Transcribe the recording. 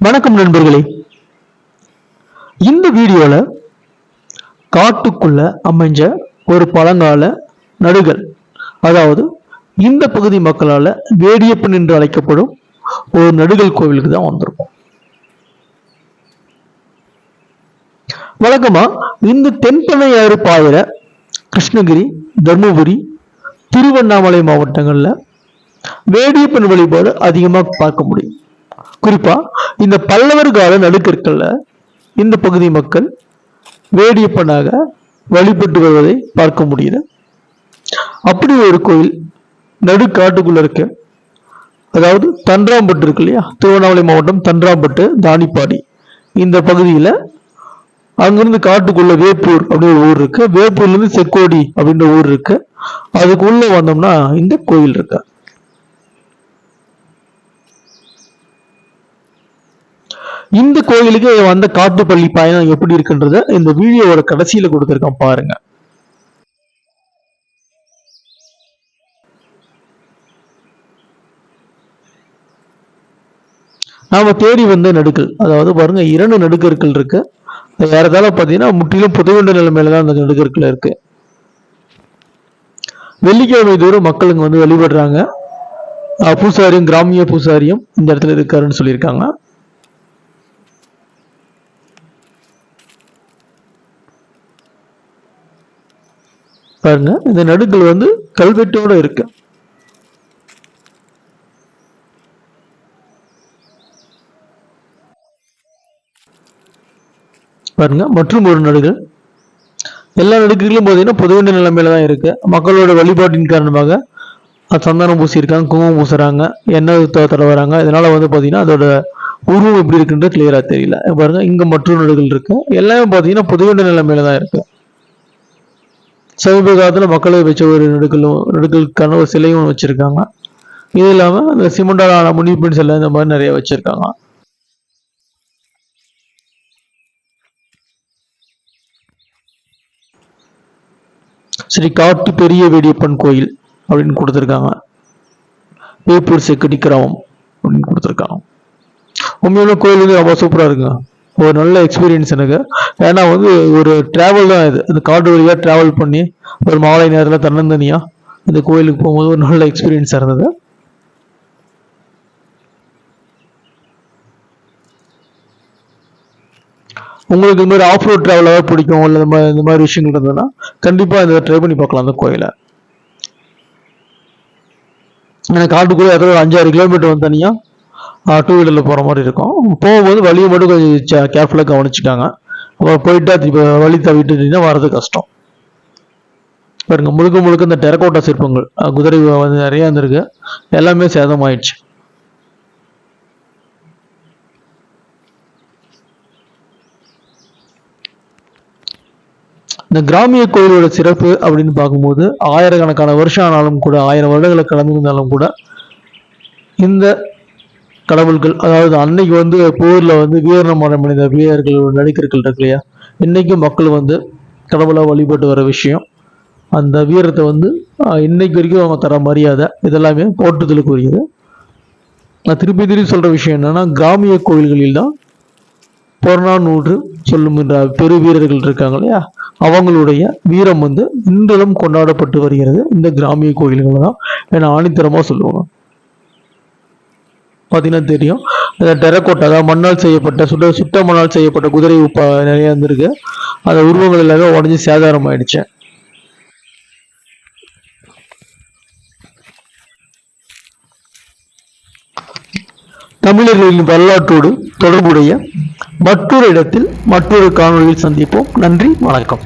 வணக்கம் நண்பர்களே. இந்த வீடியோல காட்டுக்குள்ள அமைஞ்ச ஒரு பழங்கால நடுகள் அதாவது இந்த பகுதி மக்களால வேடியப்பன் என்று அழைக்கப்படும் ஒரு நடுகள் கோவிலுக்கு தான் வந்திருக்கும். வழக்கமா இந்த தென்பெண்ணையாறு பாயிர கிருஷ்ணகிரி தர்மபுரி திருவண்ணாமலை மாவட்டங்கள்ல வேடியப்பன் வழிபாடு அதிகமா பார்க்க முடியும். குறிப்பா இந்த பல்லவர் கால நடுக்கற்கள்ல இந்த பகுதி மக்கள் வேடியப்பனாக வழிபட்டு வருவதை பார்க்க முடியுது. அப்படி ஒரு கோயில் நடுக்காட்டுக்குள்ள இருக்கு. அதாவது தன்றாம்பட்டு இருக்கு இல்லையா? திருவண்ணாமலை மாவட்டம் தன்றாம்பட்டு தானிப்பாடி இந்த பகுதியில அங்கிருந்து காட்டுக்குள்ள வேப்பூர் அப்படின்னு ஒரு ஊர் இருக்கு. வேப்பூர்ல இருந்து செக்கோடி அப்படின்ற ஊர் இருக்கு. அதுக்குள்ள வந்தோம்னா இந்த கோயில் இருக்கு. இந்த கோயிலுக்கு வந்த காட்டுப்பள்ளி பயணம் எப்படி இருக்குன்றத இந்த வீடியோவோட கடைசியில கொடுத்துருக்கேன் பாருங்க. நாம தேடி வந்த நடுக்கல் அதாவது பாருங்க இரண்டு நடுக்கற்கள் இருக்கு. ஏறதால பாத்தீங்கன்னா முற்றிலும் புதையுண்ட நிலைமையில தான் அந்த நடுக்கற்கள் இருக்கு. வெள்ளிக்கிழமை தோறும் மக்களுங்க வந்து வழிபடுறாங்க. பூசாரியும் கிராமிய பூசாரியும் இந்த இடத்துல இருக்காருன்னு சொல்லியிருக்காங்க. பாருங்க இந்த நடுக்கள் வந்து கல்வெட்டோட இருக்கு. பாருங்க மற்றும் ஒரு நடுகள் எல்லா நடுக்குகளும் பார்த்தீங்கன்னா பொதுவெண்ட நிலைமையில தான் இருக்கு. மக்களோட வழிபாட்டின் காரணமாக சந்தானம் சந்தனம் பூசியிருக்காங்க குங்குமம் பூசுறாங்க எண்ணெய் த- தடவுறாங்க. இதனால வந்து பார்த்தீங்கன்னா அதோட உருவம் எப்படி இருக்குன்றது கிளியரா தெரியல. பாருங்க இங்க மற்றொரு நடுகள் இருக்கு. எல்லாமே பார்த்தீங்கன்னா பொதுவெண்ட நிலைமையில தான் இருக்கு. சமீப காலத்தில் மக்களை வச்ச ஒரு நடுக்கலும் நடுக்கலுக்கான ஒரு சிலையும் வச்சுருக்காங்க. இது இல்லாமல் அந்த சிமெண்டால் ஆன சிலை இந்த மாதிரி நிறைய வச்சுருக்காங்க. ஸ்ரீ காட்டு பெரிய வேடியப்பன் கோயில் அப்படின்னு கொடுத்துருக்காங்க. வேப்பூர் செக்கடி கிராமம் அப்படின்னு கொடுத்துருக்காங்க. உண்மையான கோயில் வந்து ரொம்ப சூப்பராக இருக்குங்க. ஒரு நல்ல எக்ஸ்பீரியன்ஸ் எனக்கு. ஏன்னா வந்து ஒரு ட்ராவல் தான் இது. இந்த காட்டு வழியாக ட்ராவல் பண்ணி ஒரு மாலை நேரத்தில் தன்னந்தனியாக இந்த கோயிலுக்கு போகும்போது ஒரு நல்ல எக்ஸ்பீரியன்ஸாக இருந்தது. உங்களுக்கு இந்த மாதிரி ஆஃப் ரோட் ட்ராவலாக பிடிக்கும்? இல்லை இந்த மாதிரி இந்த மாதிரி விஷயங்கள் இருந்ததுன்னா கண்டிப்பாக இதை ட்ரை பண்ணி பார்க்கலாம் அந்த கோயிலை. ஏன்னா காட்டுக்குள்ளே ஏதோ ஒரு அஞ்சாறு கிலோமீட்டர் வந்து தனியாக டூ வீலரில் போகிற மாதிரி இருக்கும். போகும்போது வழியை மட்டும் கொஞ்சம் கேர்ஃபுல்லாக கவனிச்சுக்காங்க அப்புறம் போயிட்டா இப்போ வழி தவிட்டுட்டீங்கன்னா வர்றது கஷ்டம். பாருங்க முழுக்க முழுக்க இந்த டெரக்கோட்டா சிற்பங்கள் குதிரை வந்து நிறைய இருந்திருக்கு. எல்லாமே சேதமாயிடுச்சு. இந்த கிராமிய கோயிலோட சிறப்பு அப்படின்னு பார்க்கும்போது ஆயிரக்கணக்கான வருஷம் ஆனாலும் கூட ஆயிரம் வருடங்களை கடந்திருந்தாலும் கூட இந்த கடவுள்கள் அதாவது அன்னைக்கு வந்து போரில் வந்து வீரணம் அடைந்த வீரர்கள் நடிகர்கள் இருக்கு இல்லையா? இன்னைக்கும் மக்கள் வந்து கடவுளாக வழிபட்டு வர விஷயம். அந்த வீரத்தை வந்து இன்னைக்கு வரைக்கும் அவங்க தர மரியாதை இதெல்லாமே போற்றுதலுக்குரியது நான் திருப்பி திருப்பி சொல்கிற விஷயம் என்னென்னா கிராமிய கோயில்களில் தான் புறநானூறு சொல்லும் என்ற பெரு வீரர்கள் இருக்காங்க இல்லையா? அவங்களுடைய வீரம் வந்து இன்றும் கொண்டாடப்பட்டு வருகிறது இந்த கிராமிய கோயில்கள் தான். ஏன்னா ஆணித்தரமாக சொல்லுவாங்க. பார்த்தீங்கன்னா தெரியும். இந்த டெரக்கோட்டா அதாவது மண்ணால் செய்யப்பட்ட சுட்ட சுட்ட மண்ணால் செய்யப்பட்ட குதிரை உப்பா நிறைய இருந்திருக்கு. அந்த உருவங்கள் எல்லாமே உடஞ்சி சேதாரம் ஆயிடுச்சு தமிழர்களின் வரலாற்றோடு தொடர்புடைய மற்றொரு இடத்தில் மற்றொரு காணொலியில் சந்திப்போம். நன்றி வணக்கம்.